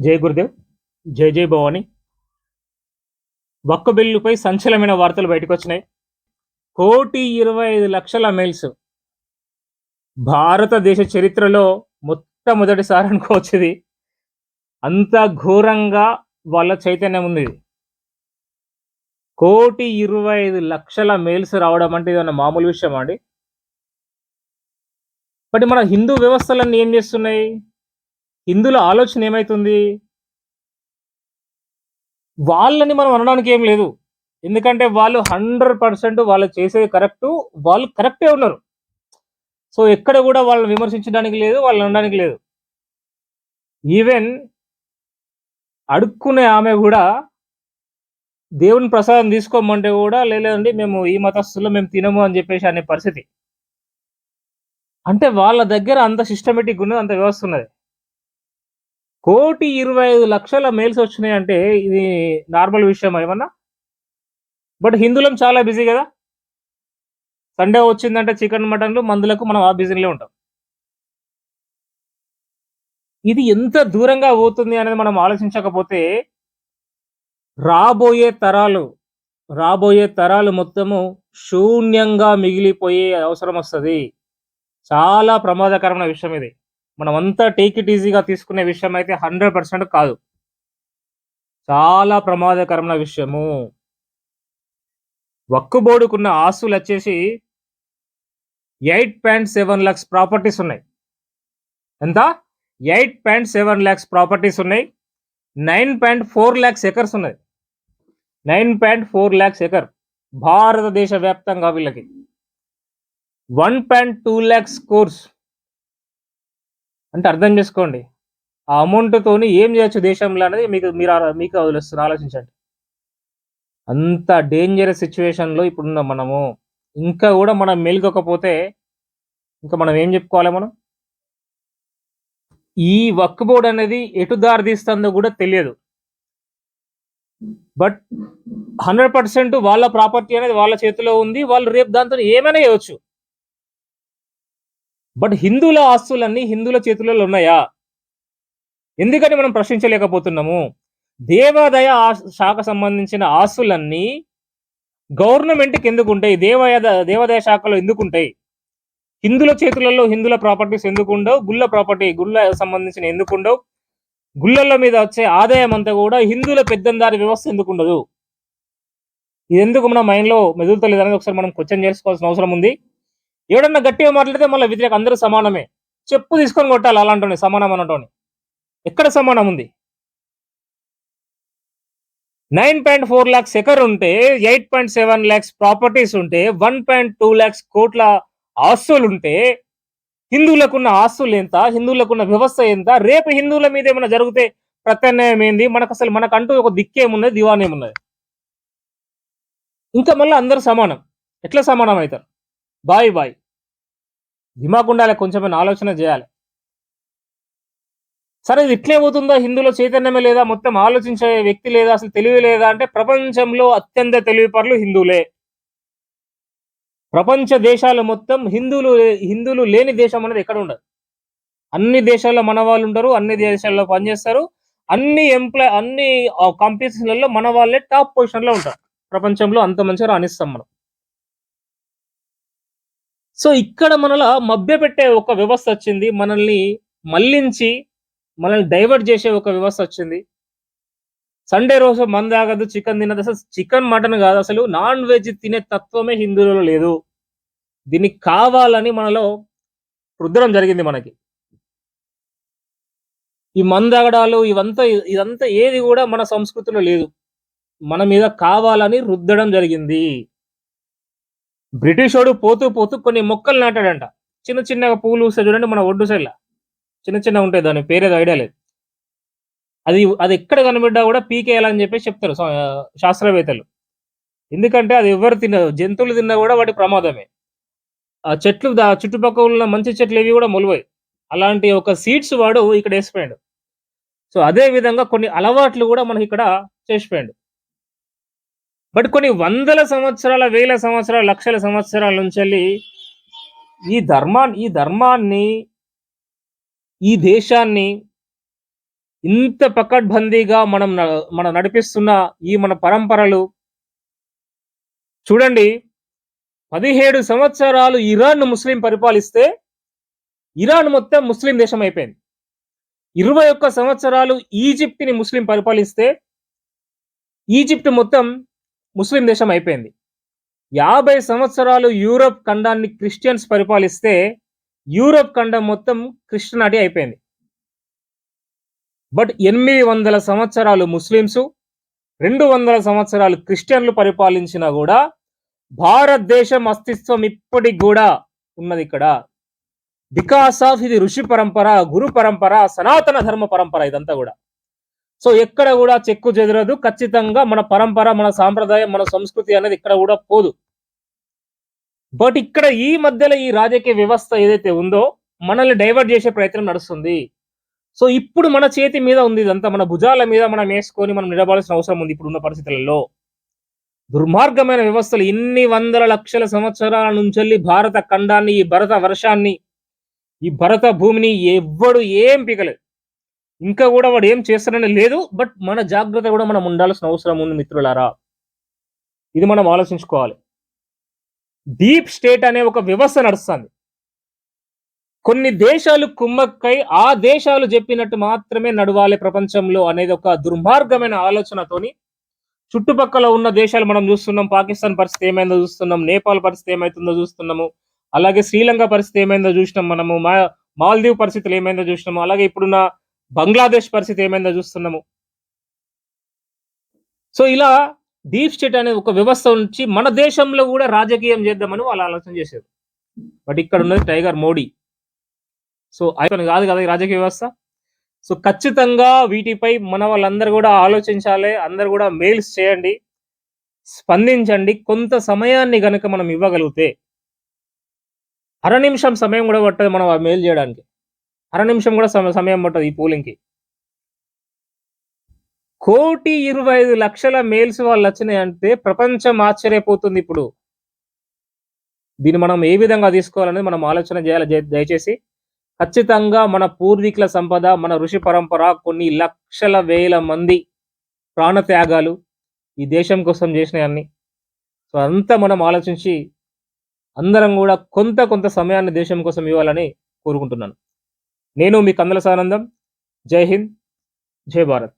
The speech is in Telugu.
జై గురుదేవ్ జై జై భవాని. ఒక్క బిల్లుపై సంచలనమైన వార్తలు బయటకు వచ్చినాయి కోటి ఇరవై ఐదు లక్షల మెయిల్స్ భారతదేశ చరిత్రలో మొట్టమొదటిసారి అనుకోవచ్చుది. అంత ఘోరంగా వాళ్ళ చైతన్యం ఉంది. కోటి ఇరవై ఐదు లక్షల మెయిల్స్ రావడం అంటే ఇది మామూలు విషయం అండి? బట్ మన హిందూ వ్యవస్థలన్నీ ఏం చేస్తున్నాయి? ఇందులో ఆలోచన ఏమైతుంది? వాళ్ళని మనం అనడానికి ఏం లేదు. ఎందుకంటే వాళ్ళు హండ్రెడ్ పర్సెంట్ వాళ్ళు చేసేది కరెక్ట్ వాళ్ళు కరెక్టే ఉన్నారు. సో ఎక్కడ కూడా వాళ్ళని విమర్శించడానికి లేదు వాళ్ళని అనడానికి లేదు. ఈవెన్ అడుక్కునే ఆమె కూడా దేవుని ప్రసాదం తీసుకోమంటే కూడా లేదండి మేము ఈ మతస్థుల్లో మేము తినము అని చెప్పేసి అనే పరిస్థితి. అంటే వాళ్ళ దగ్గర అంత సిస్టమేటిక్ ఉన్నది అంత వ్యవస్థ ఉన్నది. కోటి ఇరవై ఐదు లక్షల మెయిల్స్ వచ్చినాయి అంటే ఇది నార్మల్ విషయం ఏమన్నా? బట్ హిందువులం చాలా బిజీ కదా. సండే వచ్చిందంటే చికెన్ మటన్లు మందులకు మనం ఆ బిజీలో ఉంటాం. ఇది ఎంత దూరంగా పోతుంది అనేది మనం ఆలోచించకపోతే రాబోయే తరాలు రాబోయే తరాలు మొత్తము శూన్యంగా మిగిలిపోయే అవసరం వస్తుంది. చాలా ప్రమాదకరమైన విషయం ఇది. మనం అంతా టేక్ ఇట్ ఈజీగా తీసుకునే విషయం అయితే హండ్రెడ్ పర్సెంట్ కాదు. చాలా ప్రమాదకరమైన విషయము. వక్కుబోడుకున్న ఆస్తులు వచ్చేసి eight point seven lakhs properties ఉన్నాయి. ఎంత? Eight point seven lakhs properties ఉన్నాయి. Nine point four lakhs acres ఉన్నాయి. Nine point four lakhs acre భారతదేశ వ్యాప్తంగా వీళ్ళకి. One point two lakhs crores అంటే అర్థం చేసుకోండి. ఆ అమౌంట్ తోని ఏం చేయొచ్చు దేశంలో అనేది మీకు మీరు మీకు వదిలేస్తున్నారు. ఆలోచించండి. అంత డేంజరస్ సిచ్యువేషన్లో ఇప్పుడున్న మనము. ఇంకా కూడా మనం మెలుకోకపోతే ఇంకా మనం ఏం చెప్పుకోవాలి మనం? ఈ వర్క్ బోర్డ్ అనేది ఎటు దారి తీస్తుందో కూడా తెలియదు. బట్ హండ్రెడ్ పర్సెంట్ వాళ్ళ ప్రాపర్టీ అనేది వాళ్ళ చేతిలో ఉంది. వాళ్ళు రేపు దాంతో ఏమైనా చేయవచ్చు బట్ హిందువుల ఆస్తులన్నీ హిందువుల చేతులలో ఉన్నాయా? ఎందుకని మనం ప్రశ్నించలేకపోతున్నాము? దేవాదాయ ఆ- శాఖ సంబంధించిన ఆస్తులన్నీ గవర్నమెంట్కి ఎందుకు ఉంటాయి దేవాయ దేవాదాయ శాఖలో ఎందుకు ఉంటాయి హిందుల చేతులలో హిందువుల ప్రాపర్టీస్ ఎందుకు ఉండవు గుళ్ళ ప్రాపర్టీ గుళ్ళ సంబంధించిన ఎందుకు ఉండవు గుళ్ళల మీద వచ్చే ఆదాయం అంతా కూడా హిందువుల పెద్దందారి వ్యవస్థ ఎందుకు ఉండదు ఇది ఎందుకు మన మైండ్లో మెదులుతలేదు అనేది ఒకసారి మనం క్వశ్చన్ చేసుకోవాల్సిన అవసరం ఉంది. ఎవడన్నా గట్టిగా మాట్లాడితే మళ్ళీ వ్యతిరేక అందరూ సమానమే. చెప్పు తీసుకొని కొట్టాలి అలాంటి సమానం అనటోని ఎక్కడ సమానం ఉంది? Nine point four lakhs acre ఉంటే eight point seven lakhs properties ఉంటే వన్ పాయింట్ టూ ల్యాక్స్ కోట్ల ఆస్తులు ఉంటే హిందువులకున్న ఆస్తులు ఎంత హిందువులకున్న వ్యవస్థ ఎంత రేపు హిందువుల మీద ఏమైనా జరిగితే ప్రత్యామ్నాయం ఏంది? మనకు అసలు మనకంటూ ఒక దిక్కేమున్నది దివానేమున్నది ఇంకా మళ్ళీ అందరూ సమానం. ఎట్లా సమానం అవుతారు? బాయ్ బాయ్. దిమాగ్ ఉండాలి కొంచెమైనా ఆలోచన చేయాలి. సరే ఇది ఇట్లే పోతుందా? హిందువులో చైతన్యమే లేదా? మొత్తం ఆలోచించే వ్యక్తి లేదా? అసలు తెలివి లేదా? అంటే ప్రపంచంలో అత్యంత తెలివి పరులు హిందువులే. ప్రపంచ దేశాలు మొత్తం హిందువులు హిందువులు లేని దేశం అనేది ఎక్కడ ఉండదు. అన్ని దేశాల్లో మన వాళ్ళు ఉంటారు అన్ని దేశాల్లో పనిచేస్తారు. అన్ని ఎంప్లాయ్ అన్ని కాంపిటీషన్లలో మన వాళ్ళే టాప్ పొజిషన్లో ఉంటారు. ప్రపంచంలో అంత మంచిగా రాణిస్తాం మనం. సో ఇక్కడ మనలా మభ్య పెట్టే ఒక వ్యవస్థ వచ్చింది మనల్ని మళ్ళించి మనల్ని డైవర్ట్ చేసే ఒక వ్యవస్థ వచ్చింది. సండే రోజు మంద తాగదు చికెన్ తినదు అసలు చికెన్ మటన్ కాదు అసలు నాన్ వెజ్ తినే తత్వమే హిందువులలో లేదు. దీనికి కావాలని మనలో రుద్దడం జరిగింది మనకి. ఈ మందగడాలు ఇవంతా ఇదంతా ఏది కూడా మన సంస్కృతిలో లేదు. మన మీద కావాలని రుద్దడం జరిగింది. బ్రిటిష్ వాడు పోతూ పోతూ కొన్ని మొక్కలు నాటాడంట. చిన్న చిన్నగా పూలు వస్తాయి చూడండి మన ఒడ్డు సైడ్ల. చిన్న చిన్న ఉంటాయి దాని పేరేదో ఐడియా లేదు. అది అది ఎక్కడ కనబడ్డా కూడా పీకేయాలని చెప్పేసి చెప్తారు శాస్త్రవేత్తలు. ఎందుకంటే అది ఎవరు తిన్న జంతువులు తిన్నా కూడా వాటి ప్రమాదమే. ఆ చెట్లు దా- చుట్టుపక్కల ఉన్న మంచి చెట్లు ఇవి కూడా మొలవాయి. అలాంటి ఒక సీడ్స్ వాడు ఇక్కడ వేసిపోయాడు. సో అదే విధంగా కొన్ని అలవాట్లు కూడా మనకి ఇక్కడ చేసిపోయాడు. బట్ కొన్ని వందల సంవత్సరాల వేల సంవత్సరాల లక్షల సంవత్సరాల నుంచి వెళ్ళి ఈ ధర్మాన్ని ఈ ధర్మాన్ని ఈ దేశాన్ని ఇంత పకడ్బందీగా మనం మనం నడిపిస్తున్న ఈ మన పరంపరలు చూడండి. పదిహేడు సంవత్సరాలు ఇరాన్ ముస్లిం పరిపాలిస్తే ఇరాన్ మొత్తం ముస్లిం దేశం అయిపోయింది. ఇరవై ఒక్క సంవత్సరాలు ఈజిప్ట్ని ముస్లిం పరిపాలిస్తే ఈజిప్ట్ మొత్తం ముస్లిం దేశం అయిపోయింది. యాభై సంవత్సరాలు యూరోప్ ఖండాన్ని క్రిస్టియన్స్ పరిపాలిస్తే యూరోప్ ఖండం మొత్తం క్రిస్టియనాటి అయిపోయింది. బట్ ఎనిమిది వందల సంవత్సరాలు ముస్లింసు రెండు వందల సంవత్సరాలు క్రిస్టియన్లు పరిపాలించినా కూడా భారతదేశం అస్తిత్వం ఇప్పటికి కూడా ఉన్నది ఇక్కడ. బికాస్ ఆఫ్ ఇది ఋషి పరంపర గురు పరంపర సనాతన ధర్మ పరంపర ఇదంతా కూడా. సో ఎక్కడ కూడా చెక్కు చెదరదు. ఖచ్చితంగా మన పరంపర మన సాంప్రదాయం మన సంస్కృతి అనేది ఇక్కడ కూడా పోదు. బట్ ఇక్కడ ఈ మధ్యలో ఈ రాజకీయ వ్యవస్థ ఏదైతే ఉందో మనల్ని డైవర్ట్ చేసే ప్రయత్నం నడుస్తుంది. సో ఇప్పుడు మన చేతి మీద ఉంది ఇదంతా. మన భుజాల మీద మనం వేసుకొని మనం నిలబడాల్సిన అవసరం ఉంది ఇప్పుడున్న పరిస్థితులలో. దుర్మార్గమైన వ్యవస్థలు ఇన్ని వందల లక్షల సంవత్సరాల నుంచి భారత ఖండాన్ని ఈ భరత వర్షాన్ని ఈ భరత భూమిని ఎవ్వడు ఏం పికలేదు. ఇంకా కూడా వాడు ఏం చేస్తారని లేదు బట్ మన జాగ్రత్త కూడా మనం ఉండాల్సిన అవసరం ఉంది మిత్రులారా. ఇది మనం ఆలోచించుకోవాలి. డీప్ స్టేట్ అనే ఒక వ్యవస్థ నడుస్తుంది. కొన్ని దేశాలు కుమ్మక్కై ఆ దేశాలు చెప్పినట్టు మాత్రమే నడవాలి ప్రపంచంలో అనేది ఒక దుర్మార్గమైన ఆలోచనతోని చుట్టుపక్కల ఉన్న దేశాలు మనం చూస్తున్నాం. పాకిస్తాన్ పరిస్థితి ఏమైందో చూస్తున్నాం. నేపాల్ పరిస్థితి ఏమైతుందో చూస్తున్నాము. అలాగే శ్రీలంక పరిస్థితి ఏమైందో చూసినాం మనము. మా మాల్దీవ్ పరిస్థితులు ఏమైందో చూసినాము. అలాగే ఇప్పుడున్న బంగ్లాదేశ్ పరిస్థితి ఏమైందో చూస్తున్నాము. సో ఇలా డీప్ స్టేట్ అనే ఒక వ్యవస్థ నుంచి మన దేశంలో కూడా రాజకీయం చేద్దామని వాళ్ళు ఆలోచన చేశారు. బట్ ఇక్కడ ఉన్నది టైగర్ మోడీ. సో ఆయన కాదు కదా ఈ రాజకీయ వ్యవస్థ. సో ఖచ్చితంగా వీటిపై మన వాళ్ళందరూ కూడా ఆలోచించాలి అందరు కూడా మెయిల్స్ చేయండి స్పందించండి కొంత సమయాన్ని గనుక మనం ఇవ్వగలిగితే అర నిమిషం సమయం కూడా పట్టదు మనం ఆ మెయిల్ చేయడానికి. అర నిమిషం కూడా సమ- సమయం పట్టదు ఈ పోలింగ్కి. కోటి ఇరవై ఐదు లక్షల మెయిల్స్ వాళ్ళు వచ్చినాయంటే ప్రపంచం ఆశ్చర్యపోతుంది ఇప్పుడు. దీన్ని మనం ఏ విధంగా తీసుకోవాలనేది మనం ఆలోచన చేయాలి. దయచేసి ఖచ్చితంగా మన పూర్వీకుల సంపద మన ఋషి పరంపర కొన్ని లక్షల వేల మంది ప్రాణత్యాగాలు ఈ దేశం కోసం చేసినవన్నీ సో అంతా మనం ఆలోచించి అందరం కూడా కొంత కొంత సమయాన్ని దేశం కోసం ఇవ్వాలని కోరుకుంటున్నాను. నేను మీ కందల సానందం. జై హింద్. జై భారత్.